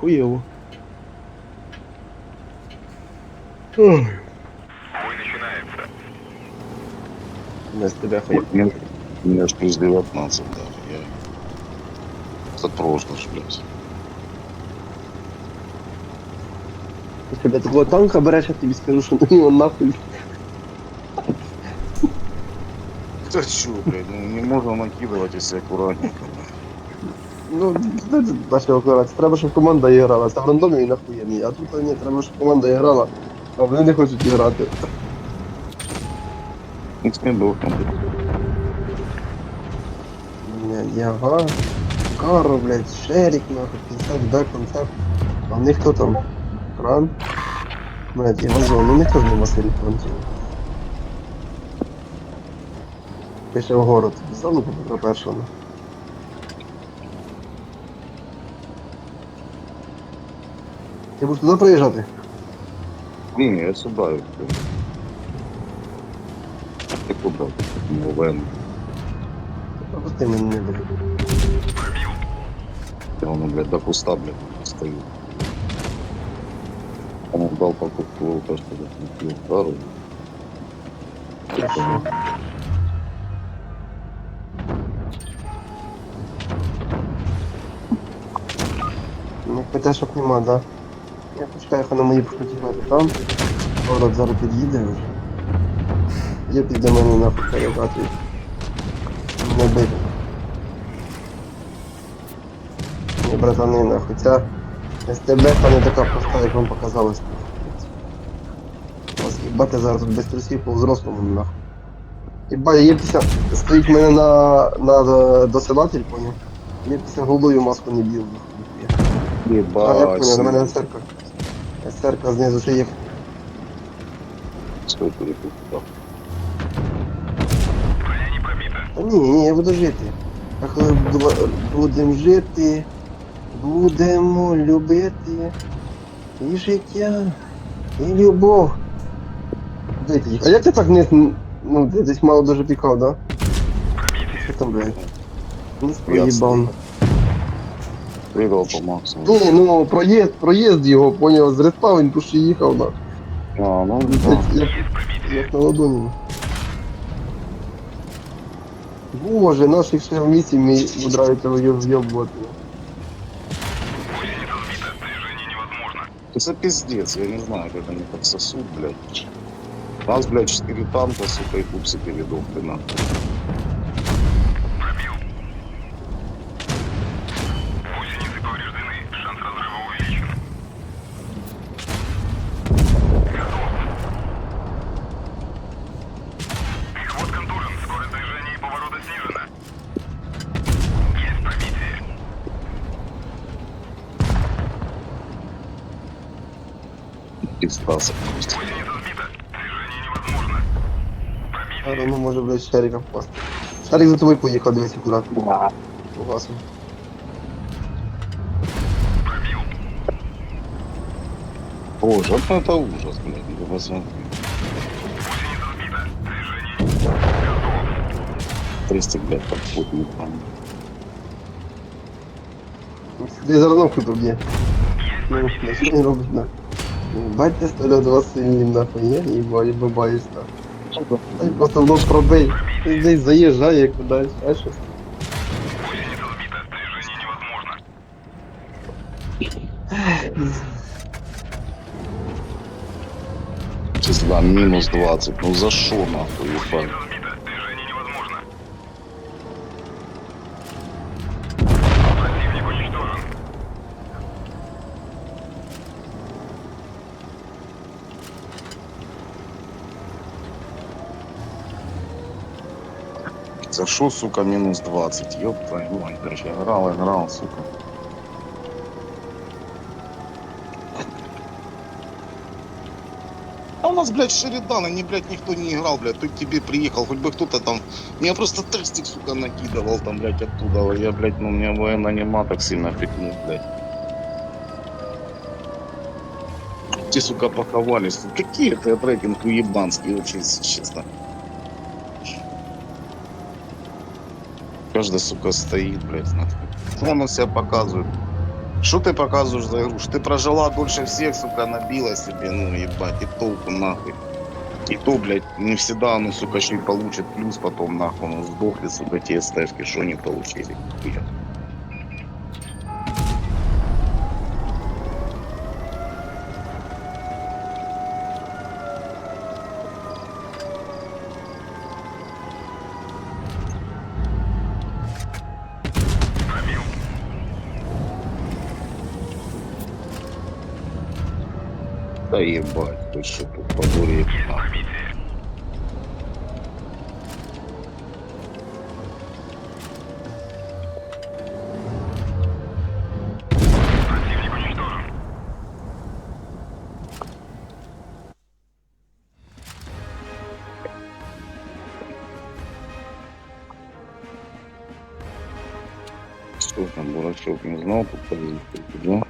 Хуєво. Ой, Бой начинается. Не з тебе хуєво. Мне, мне ж плюс 19, да. Я... Это прошлое, ж, блядь. Якщо я такого танка береш, я тобі скажу, що на нього нахуй. Да чё, блядь, ну не можно накидывать, если аккуратненько. Ну, це наша операція. Треба, щоб команда і грала. Це в рандомі і нахуєнні. А тут ні, треба, щоб команда і грала. А вони не хочуть грати. Ну, с ним был там. Яга, Каро, блядь, Шерік, нахуй, концерт, Б, концерт. А в них хто там? Кран? Блядь, і Вазон, ну ніхто ж нема сильних фронтів. Пише в город. Залупу про Ти будеш туди приїжджати? Не, не, я блядь. Ты куда? Ну, Вен. Пропусти мене не буде. Я он, блядь, до куста, блядь, стою. Он дал покупку, то, что блядь, не пил пару. Ну, ПТшок нема, да? Я почекаю, хай на мої покотігати там. Город зараз під'їде вже. Є піде мені нахуй передати. Не бити. Ні, братани, нахуй, ця СТБ та не така проста, як вам показалось. Вас їбати зараз без трусів по взрослому нахуй. Єба, є після стоїть мене на, на досилатель, поняв? Я після голою маску не б'ю, нахуй. А, я понял, на мене СРК. СРК знизу ще є. Не пробита. Та ні, ні, я буду жити. А коли будемо жити, будемо любити і життя, і любов. А як ти так не... Ну, десь мало дуже пікав, да? Що там, блядь? Не проїбав. Прыгал по максимуму. Ні, ну проїзд, проїзд його, поняв, з респа він пуші їхав, на. А, ну, да. як, як на ладоні. Боже, наших ще в місті. Гусеница сбита. Движение невозможно. Это пиздец, я не знаю, как они так сосут, блядь. У нас, блядь, 4 танка, сука, и пупсики ведут, нахуй. Пиздаса. Гусеница сбита. Движение невозможно. А, Пробили. ну може, блядь, Шарика впасти. Шарик за тобою поїхав, дивись акуратно. Погасно. Пробил. Боже, вот это ужас, блядь, ну посмотри. Гусеница сбита. Движение. Готов. 300, блядь, под путь не там. Ти зараз нахуй поб'є. Ну, на що він робить на? Бать ти стріляв два сильні нахуй, я їбаю, бабаюсь нахуй. Дай просто в нос пробий. Ти десь заїжджає кудись, а щось. Числа минус 20, ну за шо нахуй, ебать? За сука, минус 20? Ёб твою мать, короче, играл, играл, сука. А у нас, блядь, Шеридана, не, блядь, никто не играл, блядь, тут тебе приехал, хоть бы кто-то там... Меня просто тестик, сука, накидывал там, блядь, оттуда. Я, блядь, ну, меня военно нема так сильно пикнул, блядь. Те, сука, паковались. Какие это трекинг уебанские, вообще, если честно. Каждый, сука, стоит, блядь, нахуй. Он себя показывает. Что ты показываешь за игру? Что Ты прожила дольше всех, сука, набила себе, ну, ебать, и толку нахуй. И то, блядь, не всегда оно, сука, еще и получит плюс, потом нахуй, ну, сдохли, сука, те ставки, что не получили. Хуя. Да ебать, ты что тут подурил, Есть нахуй. пробитие. Противник уничтожен. Что там, дурачок, не знал, тут позицию, да? М.